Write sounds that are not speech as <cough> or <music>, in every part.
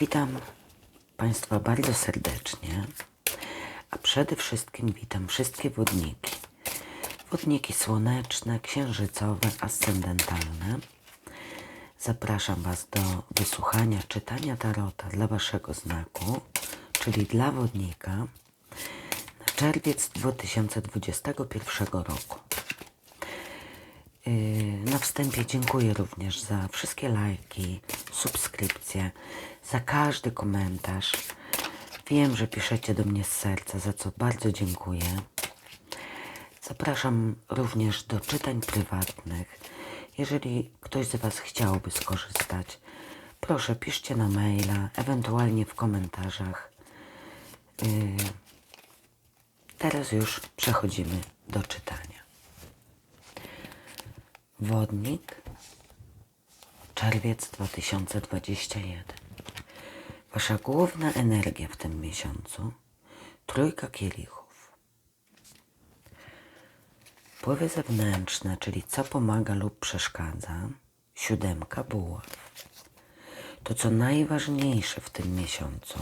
Witam Państwa bardzo serdecznie, a przede wszystkim witam wszystkie wodniki. Wodniki słoneczne, księżycowe, ascendentalne. Zapraszam Was do wysłuchania czytania tarota dla Waszego znaku, czyli dla wodnika na czerwiec 2021 roku. Yy, Na wstępie dziękuję również za wszystkie lajki, subskrypcje, za każdy komentarz. Wiem, że piszecie do mnie z serca, za co bardzo dziękuję. Zapraszam również do czytań prywatnych. Jeżeli ktoś z Was chciałby skorzystać, proszę piszcie na maila, ewentualnie w komentarzach. Yy, Teraz już przechodzimy do czytania. Wodnik, czerwiec 2021. Wasza główna energia w tym miesiącu trójka kielichów. Wpływy zewnętrzne, czyli co pomaga lub przeszkadza, siódemka buław. To co najważniejsze w tym miesiącu,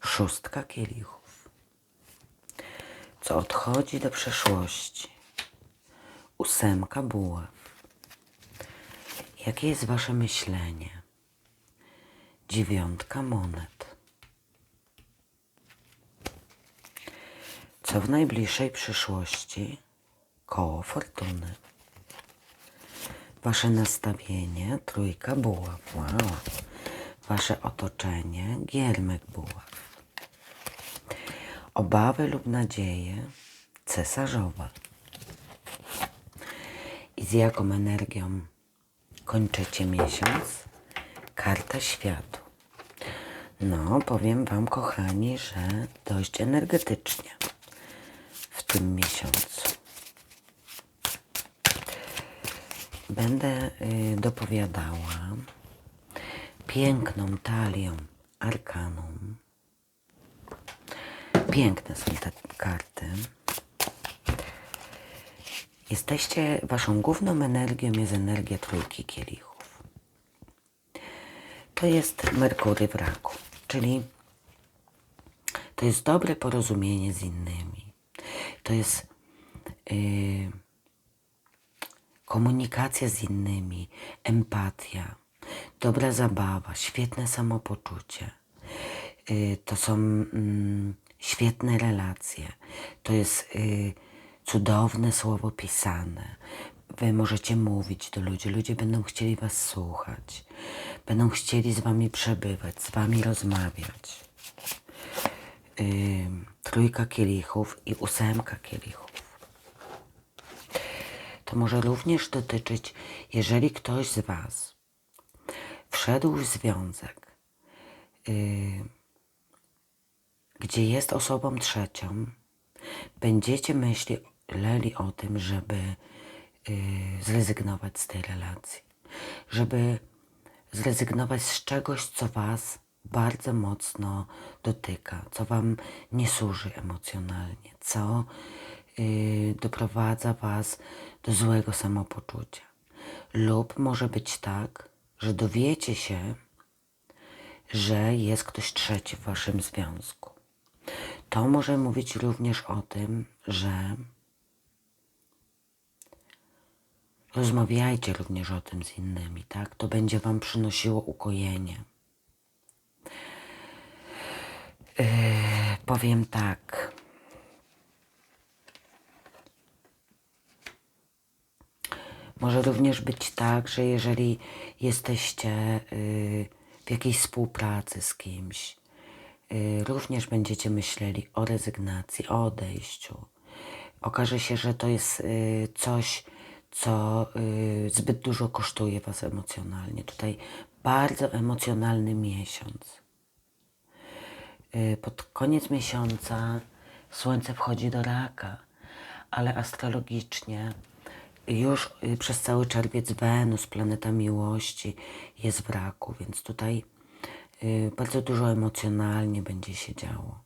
szóstka kielichów. Co odchodzi do przeszłości, ósemka buław. Jakie jest wasze myślenie? Dziewiątka monet. Co w najbliższej przyszłości? Koło fortuny. Wasze nastawienie? Trójka buław. Wow. Wasze otoczenie? Giermek buław. Obawy lub nadzieje? Cesarzowa. Z jaką energią kończycie miesiąc? Karta światu. No, powiem Wam, kochani, że dość energetycznie w tym miesiącu. Będę y, dopowiadała piękną talią arkanum. Piękne są te karty. Jesteście, waszą główną energią jest energia trójki kielichów. To jest Merkury w raku, czyli to jest dobre porozumienie z innymi. To jest yy, komunikacja z innymi, empatia, dobra zabawa, świetne samopoczucie. Yy, to są mm, świetne relacje. To jest yy, cudowne słowo pisane. Wy możecie mówić do ludzi, ludzie będą chcieli was słuchać, będą chcieli z wami przebywać, z wami rozmawiać. Yy, trójka kielichów i ósemka kielichów. To może również dotyczyć, jeżeli ktoś z was wszedł w związek, yy, gdzie jest osobą trzecią, będziecie myśleli o tym, żeby y, zrezygnować z tej relacji, żeby zrezygnować z czegoś, co Was bardzo mocno dotyka, co Wam nie służy emocjonalnie, co y, doprowadza Was do złego samopoczucia. Lub może być tak, że dowiecie się, że jest ktoś trzeci w Waszym związku. To może mówić również o tym, że rozmawiajcie również o tym z innymi, tak? To będzie Wam przynosiło ukojenie. Yy, powiem tak. Może również być tak, że jeżeli jesteście yy, w jakiejś współpracy z kimś, y, również będziecie myśleli o rezygnacji, o odejściu. Okaże się, że to jest y, coś, co y, zbyt dużo kosztuje Was emocjonalnie. Tutaj bardzo emocjonalny miesiąc. Y, Pod koniec miesiąca Słońce wchodzi do raka, ale astrologicznie już y, przez cały czerwiec Wenus, planeta miłości, jest w raku, więc tutaj bardzo dużo emocjonalnie będzie się działo.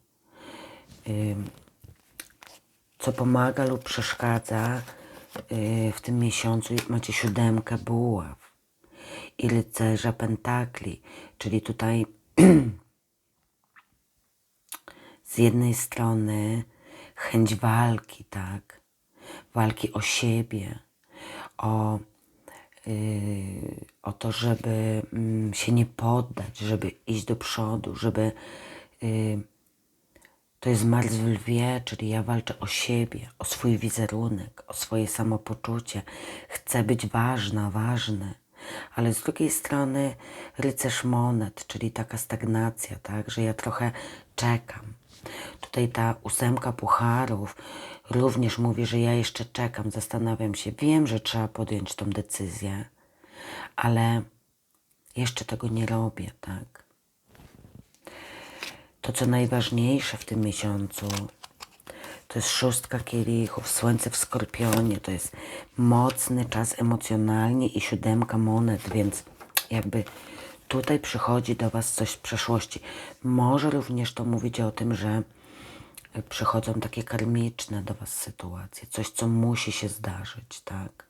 Co pomaga lub przeszkadza w tym miesiącu, macie siódemkę buław. i rycerza pentakli, czyli tutaj <clears throat> z jednej strony chęć walki, tak? Walki o siebie, o, yy, o to, żeby mm, się nie poddać, żeby iść do przodu, żeby. Yy, to jest Mars w lwie, czyli ja walczę o siebie, o swój wizerunek, o swoje samopoczucie. Chcę być ważna, ważny. Ale z drugiej strony rycerz monet, czyli taka stagnacja, tak, że ja trochę czekam. Tutaj ta ósemka pucharów również mówi, że ja jeszcze czekam, zastanawiam się. Wiem, że trzeba podjąć tą decyzję, ale jeszcze tego nie robię, tak. To, co najważniejsze w tym miesiącu, to jest szóstka kielichów, słońce w skorpionie, to jest mocny czas emocjonalnie i siódemka monet, więc jakby tutaj przychodzi do Was coś z przeszłości. Może również to mówić o tym, że przychodzą takie karmiczne do Was sytuacje, coś, co musi się zdarzyć, tak?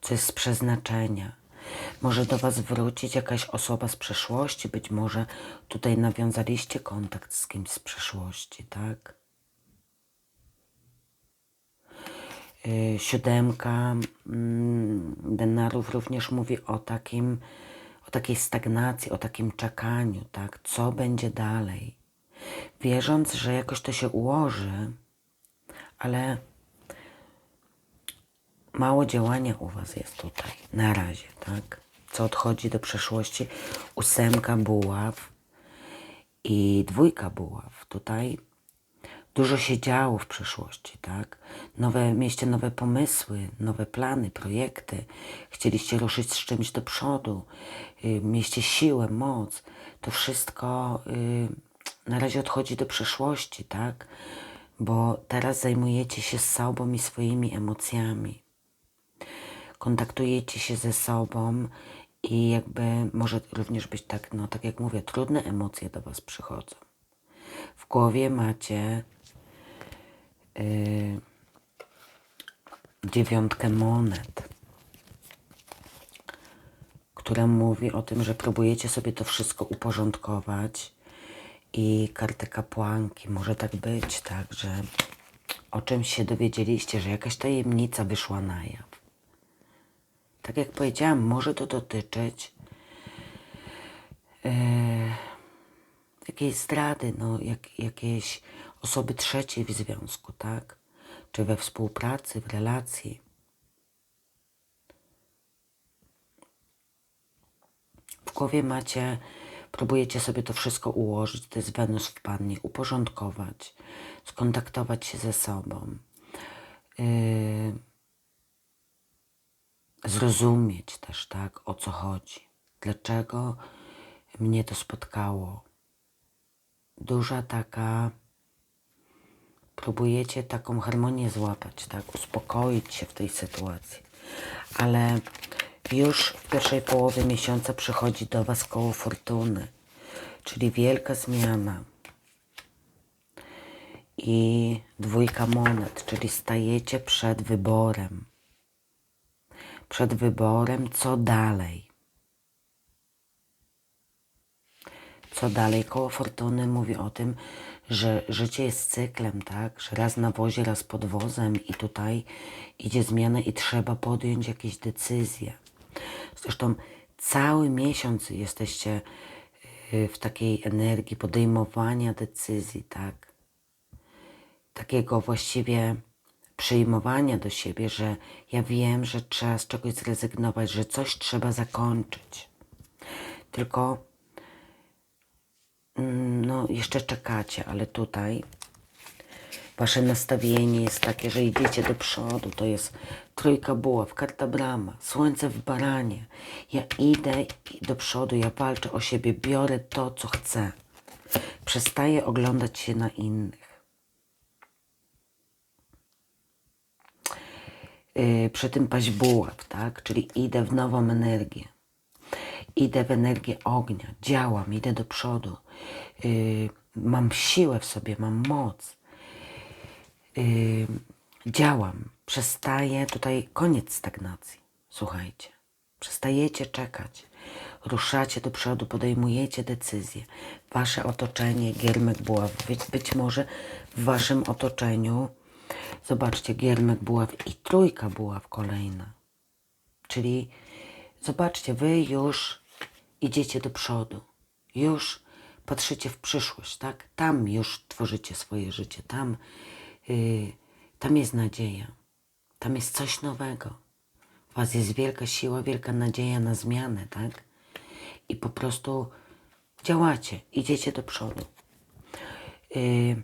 Co jest z przeznaczenia. Może do Was wrócić jakaś osoba z przeszłości, być może tutaj nawiązaliście kontakt z kimś z przeszłości, tak? Yy, siódemka mm, denarów również mówi o takim, o takiej stagnacji, o takim czekaniu, tak? Co będzie dalej? Wierząc, że jakoś to się ułoży, ale mało działania u Was jest tutaj, na razie, tak? Co odchodzi do przeszłości, ósemka buław i dwójka buław. Tutaj dużo się działo w przeszłości, tak? Nowe, mieliście nowe pomysły, nowe plany, projekty. Chcieliście ruszyć z czymś do przodu. Yy, mieliście siłę, moc. To wszystko yy, na razie odchodzi do przeszłości, tak? Bo teraz zajmujecie się sobą i swoimi emocjami kontaktujecie się ze sobą i jakby może również być tak, no tak jak mówię, trudne emocje do Was przychodzą. W głowie macie yy, dziewiątkę monet, która mówi o tym, że próbujecie sobie to wszystko uporządkować i kartę kapłanki. Może tak być, tak, że o czymś się dowiedzieliście, że jakaś tajemnica wyszła na jaw tak jak powiedziałam, może to dotyczyć e, jakiejś zdrady, no, jak, jakiejś osoby trzeciej w związku, tak? Czy we współpracy, w relacji. W głowie macie, próbujecie sobie to wszystko ułożyć, to jest Wenus w Pannie, uporządkować, skontaktować się ze sobą. Yy, zrozumieć też, tak, o co chodzi. Dlaczego mnie to spotkało. Duża taka, próbujecie taką harmonię złapać, tak, uspokoić się w tej sytuacji. Ale już w pierwszej połowie miesiąca przychodzi do Was koło fortuny, czyli wielka zmiana. I dwójka monet, czyli stajecie przed wyborem przed wyborem, co dalej. Co dalej? Koło fortuny mówi o tym, że życie jest cyklem, tak? Że raz na wozie, raz pod wozem i tutaj idzie zmiana i trzeba podjąć jakieś decyzje. Zresztą cały miesiąc jesteście y, w takiej energii podejmowania decyzji, tak? Takiego właściwie przyjmowania do siebie, że ja wiem, że trzeba z czegoś zrezygnować, że coś trzeba zakończyć. Tylko mm, no, jeszcze czekacie, ale tutaj wasze nastawienie jest takie, że idziecie do przodu. To jest trójka buław, karta brama, słońce w baranie. Ja idę do przodu, ja walczę o siebie, biorę to, co chcę. Przestaję oglądać się na innych. yy, przy tym paść buław, tak? Czyli idę w nową energię. Idę w energię ognia, działam, idę do przodu. Yy, mam siłę w sobie, mam moc. Yy, działam, przestaję, tutaj koniec stagnacji. Słuchajcie, przestajecie czekać. ruszacie do przodu, podejmujecie decyzje. Wasze otoczenie, Giermek Buław, być, być może w waszym otoczeniu, zobaczcie, Giermek Buław i Trójka Buław kolejna. Czyli zobaczcie, wy już idziecie do przodu. Już patrzycie w przyszłość, tak? Tam już tworzycie swoje życie. Tam, yy, tam jest nadzieja. Tam jest coś nowego. W was jest wielka siła, wielka nadzieja na zmianę, tak? I po prostu działacie, idziecie do przodu. Yy,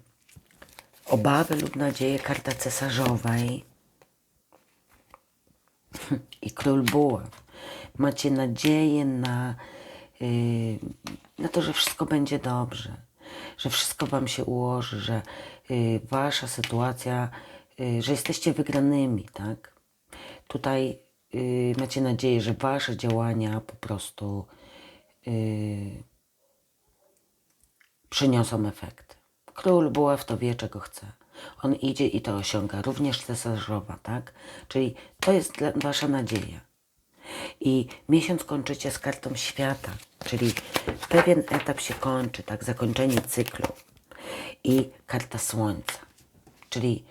obawy lub nadzieje, karta cesarzowej <laughs> i król buław. Macie nadzieję na, yy, na to, że wszystko będzie dobrze, że wszystko wam się ułoży, że yy, wasza sytuacja, yy, że jesteście wygranymi, tak? Tutaj yy, macie nadzieję, że wasze działania po prostu yy, przyniosą efekty. Król buław to wie, czego chce. On idzie i to osiąga, również cesarzowa, tak? Czyli to jest wasza nadzieja. I miesiąc kończycie z kartą świata, czyli pewien etap się kończy, tak? Zakończenie cyklu. I karta słońca, czyli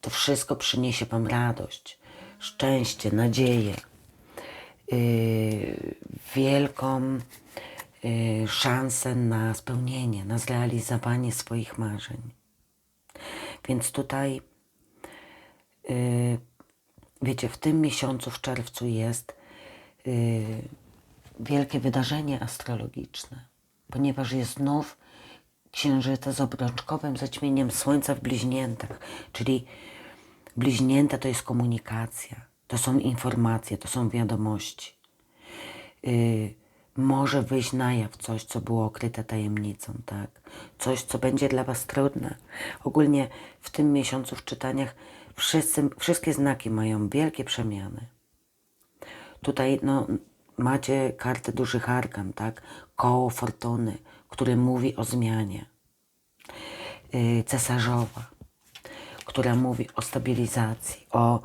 to wszystko przyniesie wam radość, szczęście, nadzieję, yy, wielką szansę na spełnienie, na zrealizowanie swoich marzeń. Więc tutaj, yy, wiecie, w tym miesiącu, w czerwcu jest yy, wielkie wydarzenie astrologiczne, ponieważ jest znów księżyca z obrączkowym zaćmieniem słońca w bliźniętach, czyli bliźnięta to jest komunikacja, to są informacje, to są wiadomości. Yy, może wyjść na jaw coś, co było okryte tajemnicą, tak? Coś, co będzie dla Was trudne. Ogólnie w tym miesiącu w czytaniach wszyscy, wszystkie znaki mają wielkie przemiany. Tutaj no, macie kartę dużych arkan, tak? Koło fortuny, które mówi o zmianie. Yy, cesarzowa, która mówi o stabilizacji, o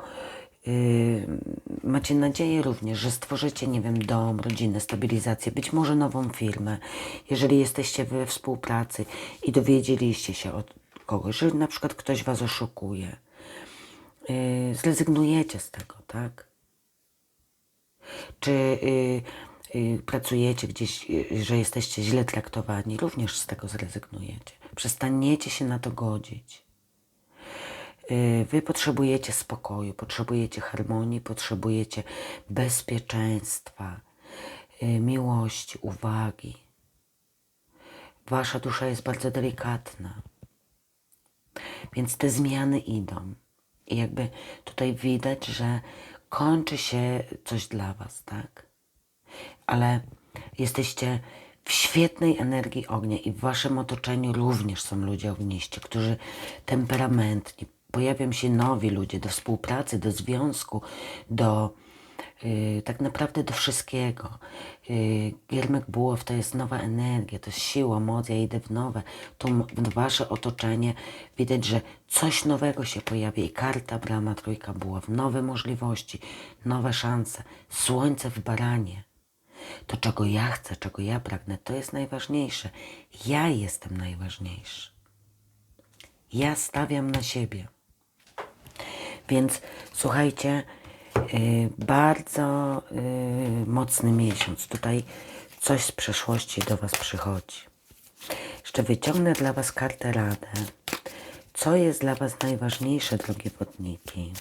macie nadzieję również, że stworzycie, nie wiem, dom, rodzinę, stabilizację, być może nową firmę. Jeżeli jesteście we współpracy i dowiedzieliście się od kogoś, że na przykład ktoś was oszukuje, yy, zrezygnujecie z tego, tak? Czy yy, yy, pracujecie gdzieś, yy, że jesteście źle traktowani, również z tego zrezygnujecie. Przestaniecie się na to godzić. Y, Wy potrzebujecie spokoju, potrzebujecie harmonii, potrzebujecie bezpieczeństwa, y, miłości, uwagi. Wasza dusza jest bardzo delikatna. Więc te zmiany idą. I jakby tutaj widać, że kończy się coś dla Was, tak? Ale jesteście w świetnej energii ognia i w Waszym otoczeniu również są ludzie ogniści, którzy temperamentni, pojawią się nowi ludzie do współpracy, do związku, do yy, tak naprawdę do wszystkiego. Yy, Giermek Bułow to jest nowa energia, to jest siła, moc, ja idę w nowe. Tu w wasze otoczenie widać, że coś nowego się pojawia i karta, brama, trójka Bułow, nowe możliwości, nowe szanse, słońce w baranie. To, czego ja chcę, czego ja pragnę, to jest najważniejsze. Ja jestem najważniejszy. Ja stawiam na siebie. Więc słuchajcie, yy, bardzo yy, mocny miesiąc. Tutaj coś z przeszłości do Was przychodzi. Jeszcze wyciągnę dla Was kartę radę. Co jest dla Was najważniejsze, drogie wodniki,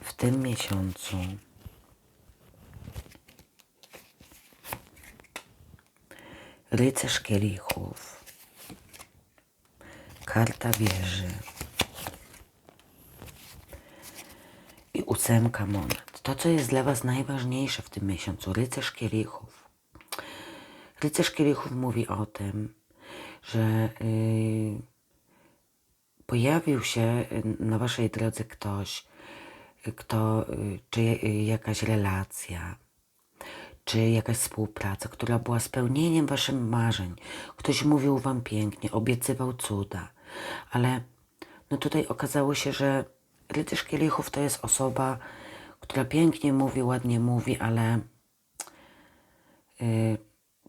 w tym miesiącu? Rycerz kielichów. Karta wieży. Ósemka monet. To, co jest dla Was najważniejsze w tym miesiącu. Rycerz kielichów. Rycerz kielichów mówi o tym, że yy, pojawił się na Waszej drodze ktoś, kto, yy, czy jakaś relacja, czy jakaś współpraca, która była spełnieniem Waszych marzeń. Ktoś mówił Wam pięknie, obiecywał cuda, ale no tutaj okazało się, że rycerz kielichów to jest osoba, która pięknie mówi, ładnie mówi, ale Y,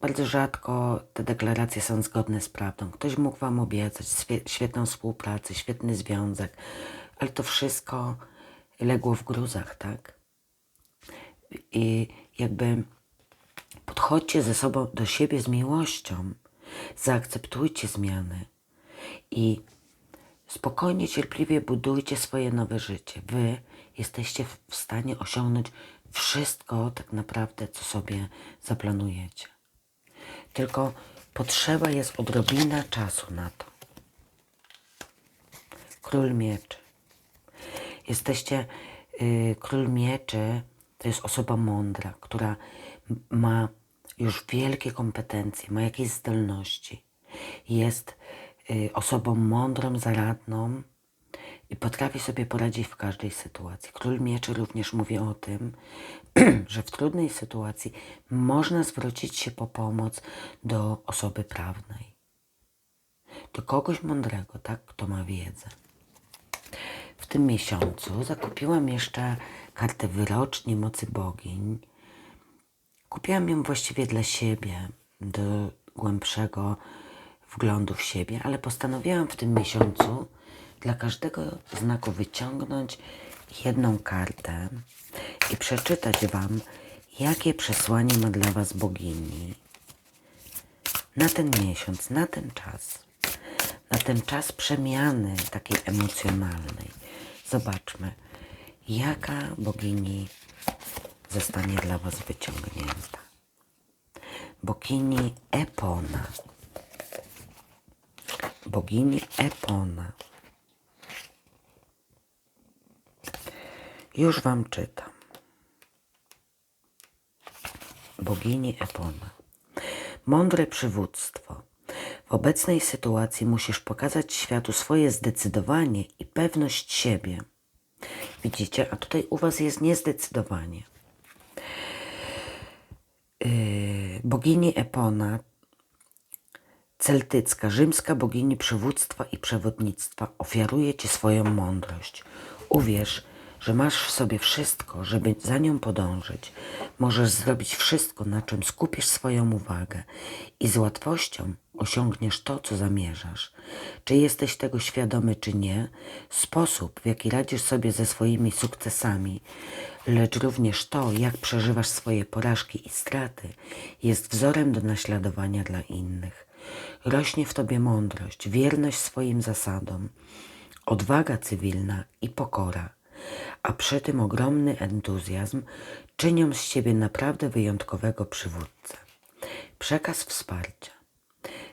Bardzo rzadko te deklaracje są zgodne z prawdą. Ktoś mógł Wam obiecać świetną współpracę, świetny związek, ale to wszystko legło w gruzach, tak? I jakby podchodźcie ze sobą do siebie z miłością, zaakceptujcie zmiany i spokojnie, cierpliwie budujcie swoje nowe życie. Wy jesteście w- stanie osiągnąć wszystko tak naprawdę, co sobie zaplanujecie. Tylko potrzeba jest odrobina czasu na to. Król mieczy. Jesteście, y, król mieczy to jest osoba mądra, która ma już wielkie kompetencje, ma jakieś zdolności. Jest osobą mądrą, zaradną i potrafi sobie poradzić w każdej sytuacji. Król mieczy również mówi o tym, <clears throat> że w trudnej sytuacji można zwrócić się po pomoc do osoby prawnej. Do kogoś mądrego, tak, kto ma wiedzę. W tym miesiącu zakupiłam jeszcze kartę wyroczni mocy bogiń. Kupiłam ją właściwie dla siebie, do głębszego wglądu w siebie, ale postanowiłam w tym miesiącu dla każdego znaku wyciągnąć jedną kartę i przeczytać Wam, jakie przesłanie ma dla Was bogini na ten miesiąc, na ten czas, na ten czas przemiany takiej emocjonalnej. Zobaczmy, jaka bogini zostanie dla Was wyciągnięta. Bogini Epona. Bogini Epona. Już Wam czytam. Bogini Epona. Mądre przywództwo. W obecnej sytuacji musisz pokazać światu swoje zdecydowanie i pewność siebie. Widzicie, a tutaj u Was jest niezdecydowanie. Yy, bogini Epona, celtycka, rzymska bogini przywództwa i przewodnictwa, ofiaruje Ci swoją mądrość. Uwierz, że masz w sobie wszystko, żeby za nią podążyć. Możesz zrobić wszystko, na czym skupisz swoją uwagę i z łatwością osiągniesz to, co zamierzasz. Czy jesteś tego świadomy, czy nie, sposób, w jaki radzisz sobie ze swoimi sukcesami, lecz również to, jak przeżywasz swoje porażki i straty, jest wzorem do naśladowania dla innych. Rośnie w tobie mądrość, wierność swoim zasadom, odwaga cywilna i pokora, a przy tym ogromny entuzjazm czynią z ciebie naprawdę wyjątkowego przywódcę. Przekaz wsparcia.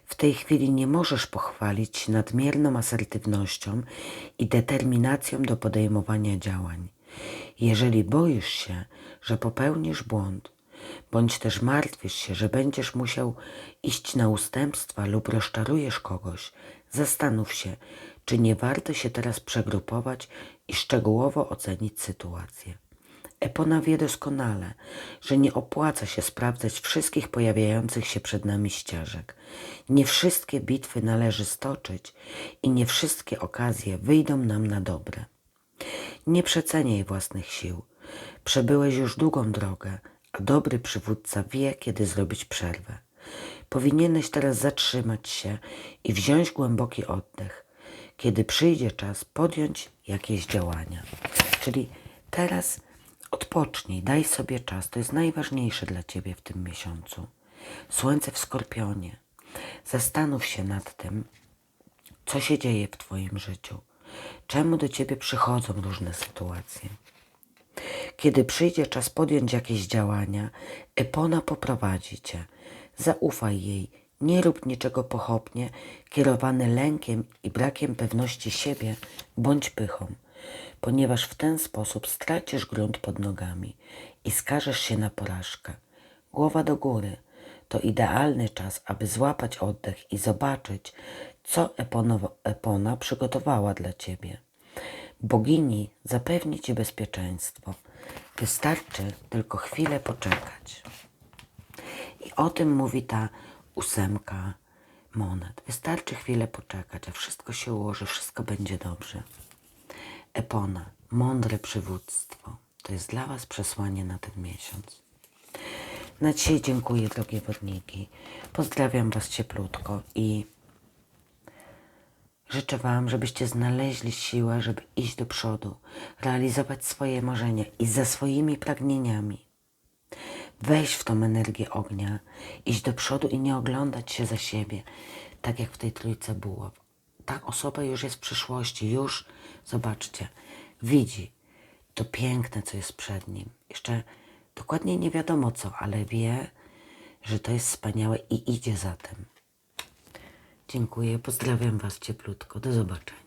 W tej chwili nie możesz pochwalić nadmierną asertywnością i determinacją do podejmowania działań. Jeżeli boisz się, że popełnisz błąd, bądź też martwisz się, że będziesz musiał iść na ustępstwa lub rozczarujesz kogoś, zastanów się, czy nie warto się teraz przegrupować i szczegółowo ocenić sytuację. Epona wie doskonale, że nie opłaca się sprawdzać wszystkich pojawiających się przed nami ścieżek. Nie wszystkie bitwy należy stoczyć i nie wszystkie okazje wyjdą nam na dobre. Nie przeceniaj własnych sił. Przebyłeś już długą drogę, a dobry przywódca wie, kiedy zrobić przerwę. Powinieneś teraz zatrzymać się i wziąć głęboki oddech. Kiedy przyjdzie czas, podjąć jakieś działania. Czyli teraz odpocznij, daj sobie czas. To jest najważniejsze dla Ciebie w tym miesiącu. Słońce w skorpionie. Zastanów się nad tym, co się dzieje w Twoim życiu. Czemu do Ciebie przychodzą różne sytuacje. Kiedy przyjdzie czas podjąć jakieś działania, Epona poprowadzi Cię. Zaufaj jej, nie rób niczego pochopnie, kierowany lękiem i brakiem pewności siebie, bądź pychą, ponieważ w ten sposób stracisz grunt pod nogami i skażesz się na porażkę. Głowa do góry to idealny czas, aby złapać oddech i zobaczyć, co Epona przygotowała dla Ciebie. Bogini zapewni Ci bezpieczeństwo. Wystarczy tylko chwilę poczekać. I o tym mówi ta ósemka monet. Wystarczy chwilę poczekać, a wszystko się ułoży, wszystko będzie dobrze. Epona, mądre przywództwo. To jest dla Was przesłanie na ten miesiąc. Na dzisiaj dziękuję, drogie wodniki. Pozdrawiam Was cieplutko i życzę Wam, żebyście znaleźli siłę, żeby iść do przodu, realizować swoje marzenia i za swoimi pragnieniami. Wejść w tą energię ognia, iść do przodu i nie oglądać się za siebie, tak jak w tej trójce było. Ta osoba już jest w przyszłości, już, zobaczcie, widzi to piękne, co jest przed nim. Jeszcze dokładnie nie wiadomo co, ale wie, że to jest wspaniałe i idzie za tym. Dziękuję, pozdrawiam Was cieplutko, do zobaczenia.